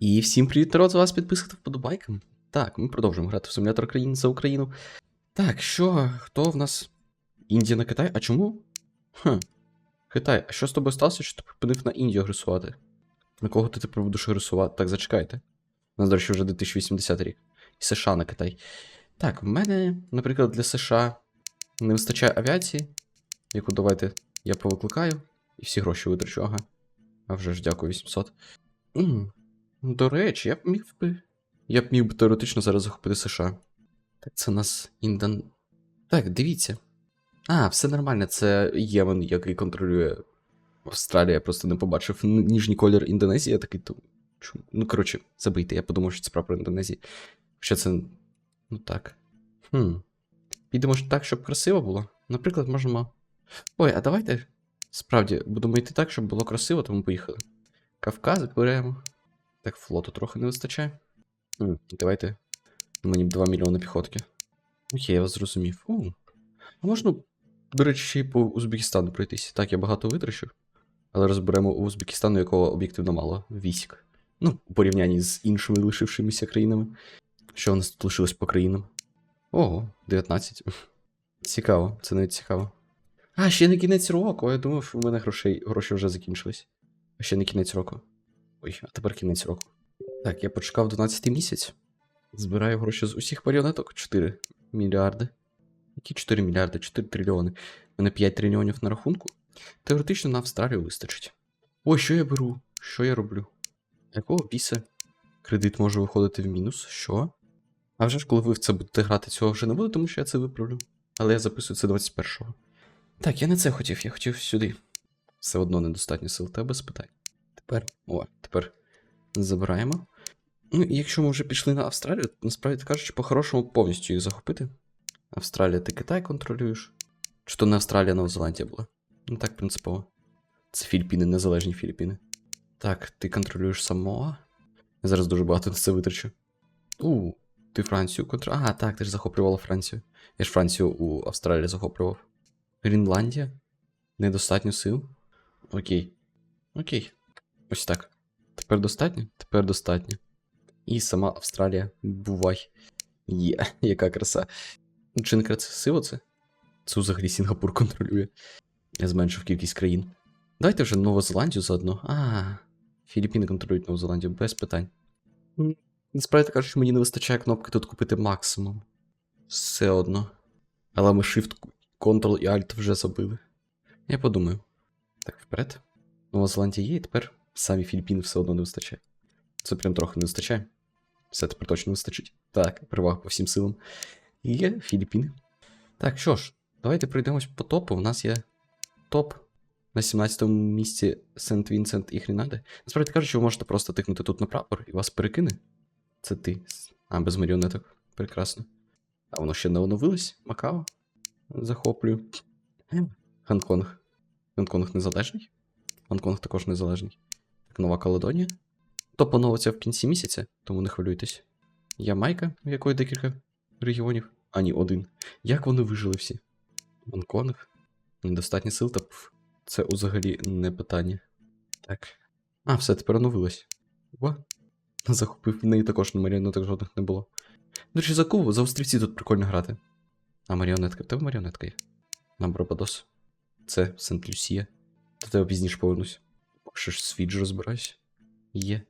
І всім привіт, народ, з вас підписати вподобайкам. Так, ми продовжуємо грати в симулятор країн за Україну. Так, що, хто в нас? Індія на Китай? А чому? Хм. Китай, а що з тобою сталося, що ти припинив на Індію агресувати? На кого ти тепер будеш агресувати? Так, зачекайте. У нас, до речі, вже 2080 рік. І США на Китай. Так, в мене, наприклад, для США не вистачає авіації, яку давайте я повикликаю, і всі гроші витрачу, ага. А вже ж дякую, 800. М, До речі, я б міг би. Я б міг би теоретично зараз захопити США. Так, це у нас Індон. Так, дивіться. А, все нормально, це Ємен, який контролює Австралія. Я просто не побачив ніжній колір Індонезії, я такий то. чому? Ну, коротше, забийте, я подумав, що це прапор Індонезії. Хоча це. Ну так. Хм. Підемо ж так, щоб красиво було. Наприклад, можемо. Ой, а давайте. Справді, будемо йти так, щоб було красиво, тому поїхали. Кавказ беремо. Так, флоту трохи не вистачає. Давайте. Мені б 2 мільйони піхотки. Окей, я вас зрозумів. О, а можна, до речі, ще й по Узбекистану пройтись. Так, я багато витрачу. Але розберемо у Узбекистану, якого об'єктивно мало військ. Ну, у порівнянні з іншими лишившимися країнами. Що у нас тут лишилось по країнам? Ого, 19. Цікаво, це навіть цікаво. А, ще не кінець року. Я думав, в мене грошей, гроші вже закінчились. А ще не кінець року. Ой, а тепер кінець року. Так, я почекав 12 місяць. Збираю гроші з усіх маріонеток 4 мільярди. Які 4 мільярди? 4 трильйони. У мене 5 трильйонів на рахунку. Теоретично на Австралію вистачить. Ой, що я беру? Що я роблю? Якого біса? Кредит може виходити в мінус? Що? А вже ж, коли ви в це будете грати, цього вже не буде, тому що я це виправлю. Але я записую це 21-го. Так, я не це хотів, я хотів сюди. Все одно недостатньо сил, тебе спитай. Тепер. О, тепер забираємо. Ну, якщо ми вже пішли на Австралію, то насправді кажучи, по-хорошому повністю їх захопити. Австралія, ти Китай контролюєш. Чи то не Австралія, Нова Зеландія була? Ну так, принципово. Це Філіппіни, незалежні Філіппіни. Так, ти контролюєш Самоа. Я зараз дуже багато на це витрачу. У, ти Францію контролюєш. Ага, так, ти ж захоплювала Францію. Я ж Францію у Австралії захоплював. Грінландія? Недостатньо сил. Окей. Окей. Ось так. Тепер достатньо? Тепер достатньо. І сама Австралія. Бувай. Є, яка краса. Ну, Чи не красиво це? Це взагалі Сінгапур контролює. Я зменшив кількість країн. Давайте вже Нову Зеландію заодно. А, Філіппіни контролюють Нову Зеландію без питань. Насправді кажучи, мені не вистачає кнопки тут купити максимум. Все одно. Але ми Shift, Ctrl і Alt вже забили. Я подумаю. Так, вперед. Нова Зеландія є, і тепер самі Філіппіни все одно не вистачає. Це прям трохи не вистачає. Все тепер точно вистачить. Так, перевага по всім силам. Є Філіппіни. Так, що ж, давайте пройдемось по топу. У нас є топ на 17-му місці Сент Вінсент і Грінади. Насправді кажучи, ви можете просто тикнути тут на прапор і вас перекине. Це ти. А, без маріонеток. Прекрасно. А воно ще не оновилось. Макао. Захоплюю. Гонконг. Гонконг незалежний. Гонконг також незалежний. Так, Нова Каледонія. Топ оновиться в кінці місяця, тому не хвилюйтесь. Ямайка, в якої декілька регіонів. А ні, один. Як вони вижили всі? Гонконг. Недостатньо сил, та це взагалі не питання. Так. А, все, тепер оновилось. О, захопив в неї також маріонеток жодних не було. До речі, за Кубу, за острівці тут прикольно грати. А маріонетка, в тебе маріонетка є. На Барбадос. Це Сент-Люсія. До тебе пізніше повернусь. Що ж з Фіджі розбираюсь. Є.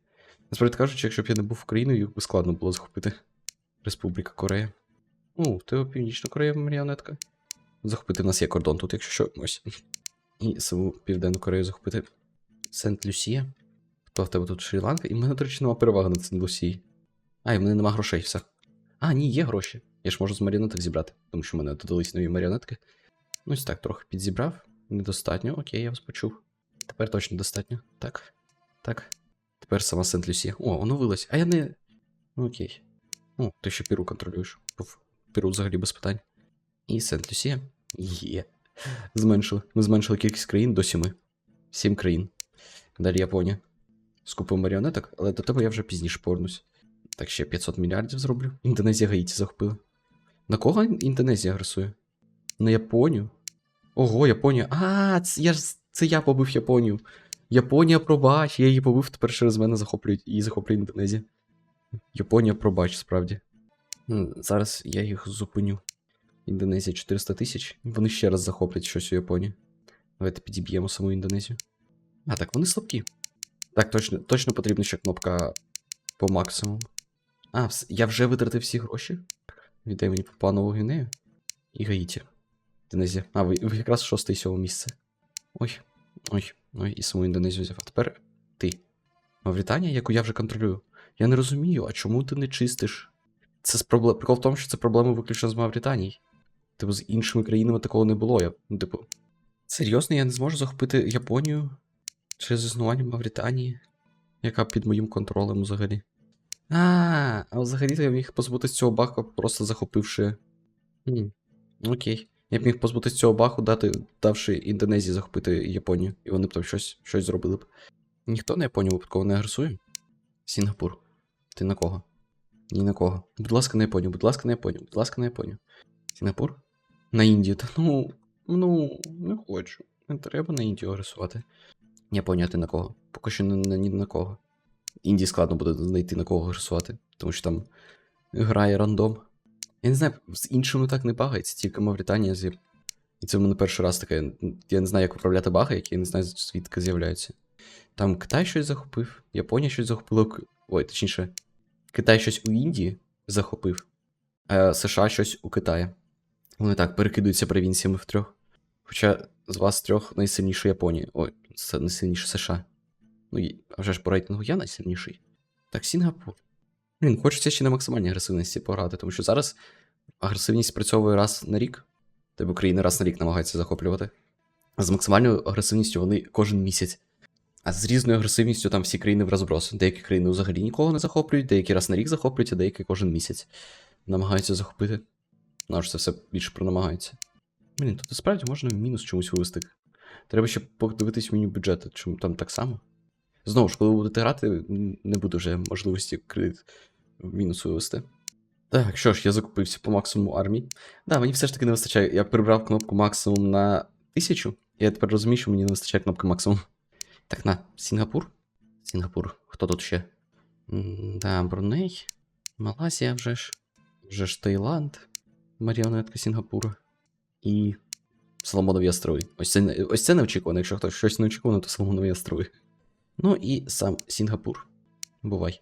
Насправді кажучи, якщо б я не був Україною, складно було захопити. Республіка Корея. О, в тебе Північна Корея маріонетка. Захопити в нас є кордон тут, якщо що. Ось. І саму Південну Корею захопити. Сент-Люсія. Хто в тебе тут Шрі-Ланка? І в мене, до речі, нема переваги над Сент-Люсією. А, і в мене нема грошей, все. А, ні, є гроші. Я ж можу з маріонеток зібрати, тому що в мене додались нові маріонетки. Ну, ось так, трохи підзібрав. Недостатньо, окей, я вас почув. Тепер точно достатньо. Так. Так. Тепер сама Сент-Люсія. О, оновилась. А я не. Ну, окей. Ну, ти ще Перу контролюєш. Пф, Перу взагалі без питань. І Сент-Люсія. Є. Зменшили. Ми зменшили кількість країн до сіми. Сім країн. Далі Японія. Скупив маріонеток, але до тебе я вже пізніше повернусь. Так ще 500 мільярдів зроблю. Індонезія Гаїті захопила. На кого Індонезія агресує? На Японію? Ого, Японія. А, я ж це я побив Японію. Японія, пробач, я її побив, тепер через мене захоплюють її захоплює Індонезія. Японія, пробач, справді. Зараз я їх зупиню. Індонезія 400 тисяч. Вони ще раз захоплять щось у Японії. Давайте підіб'ємо саму Індонезію. А, так вони слабкі. Так, точно, точно потрібна ще кнопка по максимуму. А, я вже витратив всі гроші. Віддай мені Папуа-Нову Гвінею і Гаїті. Індонезія. А, ви, ви якраз шосте і сьоме місце. Ой, ой, ой, і саму Індонезію взяв. А тепер ти. Мавританія, яку я вже контролюю. Я не розумію, а чому ти не чистиш? Це з проблем. Прикол в тому, що це проблеми виключно з Мавританії. Типу, з іншими країнами такого не було. Я, ну, типу, серйозно, я не зможу захопити Японію через існування Мавританії, яка під моїм контролем взагалі. А, а взагалі-то я міг позбутися цього бака, просто захопивши. Хм, окей. Я б міг позбутися цього баху, дати, давши Індонезії захопити Японію, і вони б там щось, щось зробили б. Ніхто на Японію випадково не агресує? Сінгапур. Ти на кого? Ні на кого. Будь ласка, на Японію, будь ласка, на Японію, будь ласка, на Японію. Сінгапур? На Індію. Та ну, ну, не хочу. Не треба на Індію агресувати. Японія, ти на кого? Поки що ні, ні на кого. Індії складно буде знайти на кого агресувати, тому що там грає рандом. Я не знаю, з іншими так не багається, тільки Мавританія з'яв. І це в мене перший раз таке. Я не знаю, як виправляти баги, які я не знаю, звідки з'являються. Там Китай щось захопив, Японія щось захопила. Ой, точніше, Китай щось у Індії захопив, а США щось у Китаї. Вони так перекидуються провінціями в трьох. Хоча з вас трьох найсильніша Японія. Ой, найсильніше США. Ну, а вже ж по рейтингу я найсильніший. Так, Сінгапур. Блін, хочеться ще на максимальній агресивності пограти, тому що зараз агресивність спрацьовує раз на рік. Тобто країни раз на рік намагаються захоплювати. З максимальною агресивністю вони кожен місяць. А з різною агресивністю там всі країни в розброс. Деякі країни взагалі нікого не захоплюють, деякі раз на рік захоплюють, а деякі кожен місяць намагаються захопити. Ну, аж це все більше про намагаються. Блін, тут насправді можна мінус чомусь вивести. Треба ще подивитись меню бюджету, чому там так само. Знову ж, коли ви будете грати, не буде вже можливості кредит мінус вивести. Так, що ж, я закупився по максимуму армії. Да, мені все ж таки не вистачає. Я прибрав кнопку максимум на 1000, і я тепер розумію, що мені не вистачає кнопки максимум. Так, на, Сінгапур. Сінгапур. Хто тут ще? Да, Бруней. Малайзія вже ж. Вже ж Таїланд. Маріонетка Сінгапура. І. Соломонові острови. Ось це, не- ось це неочікувано. Якщо хтось щось неочікувано, то Соломонові острови. Ну і сам Сінгапур. Бувай.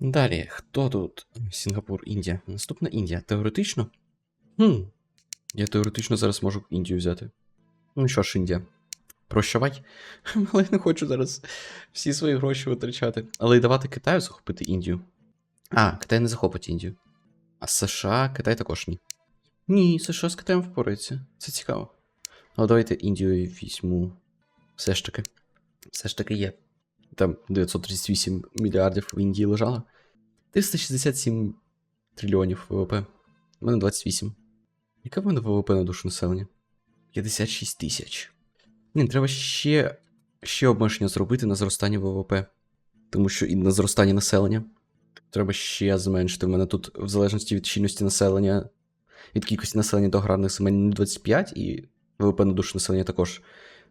Далі, хто тут? Сінгапур, Індія. Наступна Індія. Теоретично? Хм. Я теоретично зараз можу Індію взяти. Ну що ж, Індія. Прощавай. Але я не хочу зараз всі свої гроші витрачати. Але й давати Китаю захопити Індію. А, Китай не захопить Індію. А США, Китай також ні. Ні, США з Китаєм впорається. Це цікаво. Але давайте Індію візьму. Все ж таки. Все ж таки є. Там 938 мільярдів в Індії лежало. 367 трильйонів ВВП. У мене 28. Яке в мене ВВП на душу населення? 56 тисяч. Ні, треба ще, ще обмеження зробити на зростання ВВП. Тому що і на зростання населення. Треба ще зменшити. У мене тут, в залежності від щільності населення, від кількості населення до аграрних земель 0,25, і ВВП на душу населення також,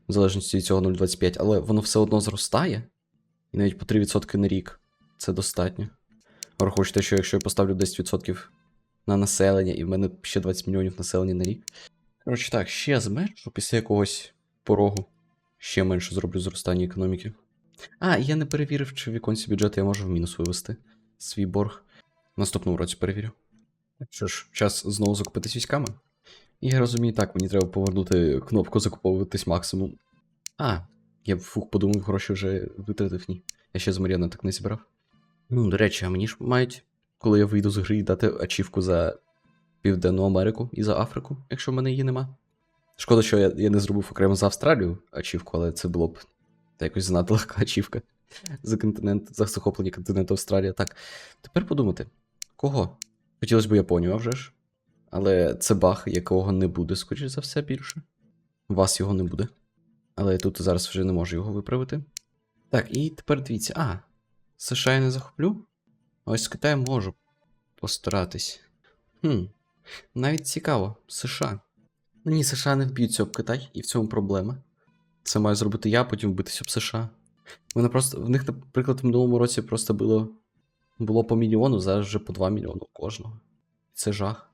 в залежності від цього 0,25, але воно все одно зростає. І навіть по 3% на рік це достатньо. Враховуючи те, що якщо я поставлю 10% на населення, і в мене ще 20 мільйонів населення на рік. Коротше так, ще зменшу після якогось порогу. Ще менше зроблю зростання економіки. А, я не перевірив, чи в віконці бюджету я можу в мінус вивести свій борг. Наступному році перевірю. Що ж, час знову закупитись військами. І я розумію, так, мені треба повернути кнопку закуповуватись максимум. А, я б фух подумав, гроші вже витратив ні. Я ще з Маріана так не зібрав. Ну, до речі, а мені ж мають, коли я вийду з гри, дати ачівку за Південну Америку і за Африку, якщо в мене її нема. Шкода, що я, я не зробив окремо за Австралію ачівку, але це було б та якось занадто легка ачівка за континент, за захоплення континенту Австралія. Так, тепер подумати, кого? Хотілося б Японію, а вже ж. Але це баг, якого не буде, скоріш за все, більше. Вас його не буде. Але я тут зараз вже не можу його виправити. Так, і тепер дивіться. А, США я не захоплю. Ось з Китаєм можу постаратись. Хм, навіть цікаво, США. Ну ні, США не вб'ються об Китай, і в цьому проблема. Це маю зробити я, потім вбитися об США. Вони просто, в них, наприклад, в минулому році просто було, було по мільйону, зараз вже по 2 мільйони кожного. Це жах.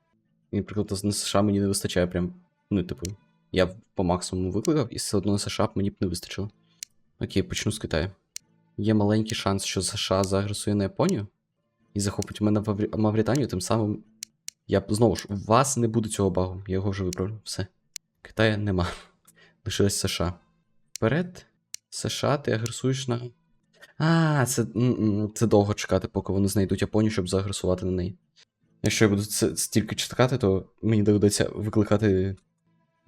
І, наприклад, на США мені не вистачає прям. Ну, типу, я б по максимуму викликав, і все одно США б мені б не вистачило. Окей, почну з Китаю. Є маленький шанс, що США заагресує на Японію і захопить мене в Мавританію, тим самим. Я знову ж, у вас не буде цього багу, я його вже виправлю. Все. Китая нема. Лишилось США. Вперед. США, ти агресуєш на. А, це, це довго чекати, поки вони знайдуть Японію, щоб заагресувати на неї. Якщо я буду це стільки чекати, то мені доведеться викликати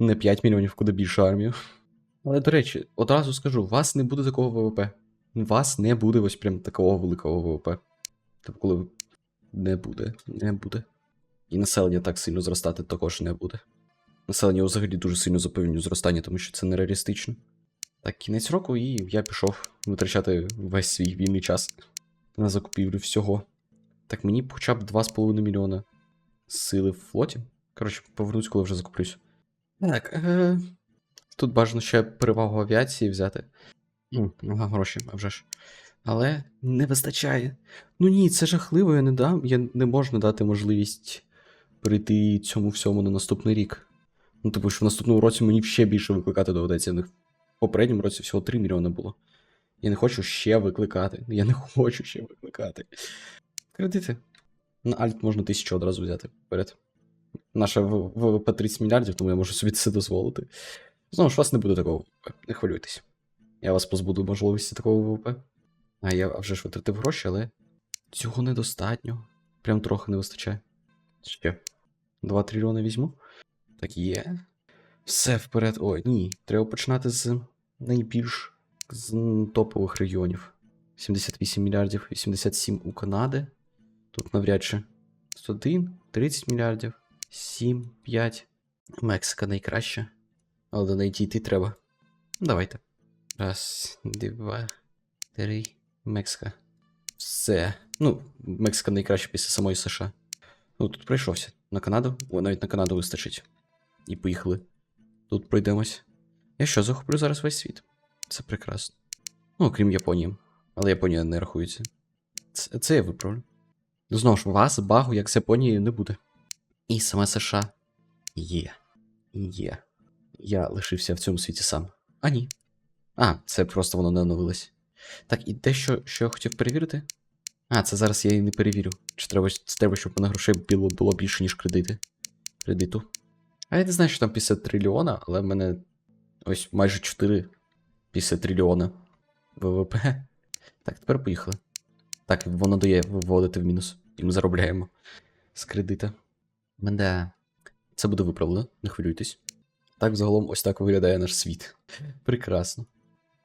не 5 мільйонів, куди більше армію. Але, до речі, одразу скажу, у вас не буде такого ВВП. У вас не буде ось прям такого великого ВВП. Тобто, коли не буде, не буде. І населення так сильно зростати також не буде. Населення взагалі дуже сильно заповільнює зростання, тому що це нереалістично. Так, кінець року, і я пішов витрачати весь свій вільний час на закупівлю всього. Так, мені хоча б 2,5 мільйона сили в флоті. Коротше, повернусь, коли вже закуплюсь. Так, е... тут бажано ще перевагу авіації взяти. Ну, ага, гроші, а вже ж. Але не вистачає. Ну ні, це жахливо, я не дам. Я не можна дати можливість прийти цьому всьому на наступний рік. Ну, типу, що в наступному році мені ще більше викликати доведеться. В них в попередньому році всього 3 мільйони було. Я не хочу ще викликати. Я не хочу ще викликати. Кредити. На Альт можна тисячу одразу взяти вперед. Наша ВВП 30 мільярдів, тому я можу собі це дозволити. Знову ж вас не буде такого ВВП, не хвилюйтесь. Я вас позбуду можливості такого ВВП. А я вже ж витратив гроші, але цього недостатньо. Прям трохи не вистачає. Ще. 2 трильйони візьму. Так є. Все вперед. Ой, ні. Треба починати з найбільш з топових регіонів. 78 мільярдів, 87 у Канади. Тут навряд чи 101, 30 мільярдів, 7, 5. Мексика найкраща. Але до неї дійти треба. Давайте. Раз, два, три. Мексика. Все. Ну, Мексика найкраща після самої США. Ну, тут пройшовся. На Канаду. О, навіть на Канаду вистачить. І поїхали. Тут пройдемось. Я що, захоплю зараз весь світ? Це прекрасно. Ну, окрім Японії. Але Японія не рахується. Це, це я виправлю. Знову ж, вас багу, як з Японією, не буде. І саме США є. Є. Я лишився в цьому світі сам. А ні. А, це просто воно не оновилось. Так, і дещо, що я хотів перевірити. А, це зараз я і не перевірю. Чи треба, це треба, щоб на грошей було, було більше, ніж кредити. Кредиту. А я не знаю, що там 50 трильйона, але в мене ось майже 4 50 трильйона ВВП. Так, тепер поїхали. Так, воно дає виводити в мінус. І ми заробляємо з кредита. Мене. Це буде виправлено, не хвилюйтесь. Так, загалом, ось так виглядає наш світ. Прекрасно.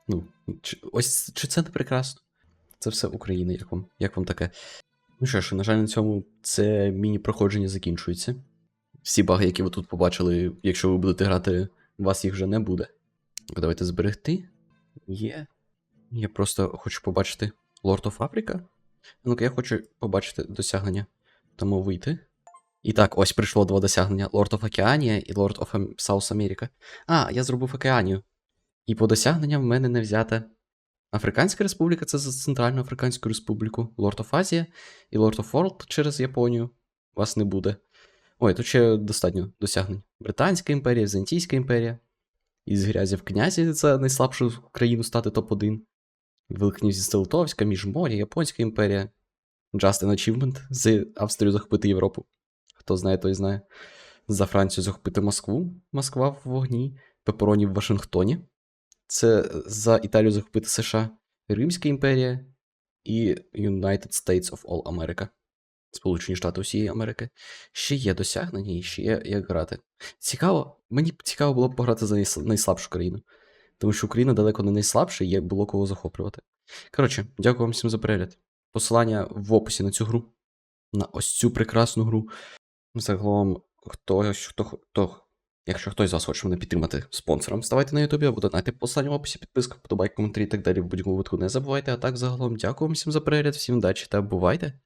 Ну, чи, ось чи це не прекрасно? Це все Україна, як вам, як вам таке? Ну що ж, на жаль, на цьому це міні-проходження закінчується. Всі баги, які ви тут побачили, якщо ви будете грати, у вас їх вже не буде. Давайте зберегти. Є. Я просто хочу побачити Lord of Africa. Ну-ка, я хочу побачити досягнення. Тому вийти. І так, ось прийшло два досягнення: Lord of Океанія і Lord of South America. А, я зробив Океанію. І по досягненням в мене не взята Африканська Республіка це за Центральну Африканську Республіку, Lord of Азія і Lord of World через Японію. Вас не буде. Ой, тут ще достатньо досягнень. Британська імперія, Візантійська імперія. Із грязі в князі це найслабшу країну стати топ-1. Великкнязівство Литовська, Міжмор'я, Японська імперія. Just an Achievement з Австрією захопити Європу. Хто знає, той знає. За Францію захопити Москву. Москва в вогні. Пепероні в Вашингтоні. Це за Італію захопити США, Римська імперія і United States of All America. Сполучені Штати усієї Америки. Ще є досягнення і ще є як грати. Цікаво, мені б цікаво було б пограти за найслабшу країну. Тому що Україна далеко не найслабша, і було кого захоплювати. Коротше, дякую вам всім за перегляд. Посилання в описі на цю гру. На ось цю прекрасну гру. Загалом, хто, хто, хто, якщо хтось з вас хоче мене підтримати спонсором, ставайте на Ютубі або донайте по останньому описі, підписка, подобайк, коментарі і так далі. В будь-якому випадку не забувайте. А так, загалом, дякую всім за перегляд, всім удачі та бувайте!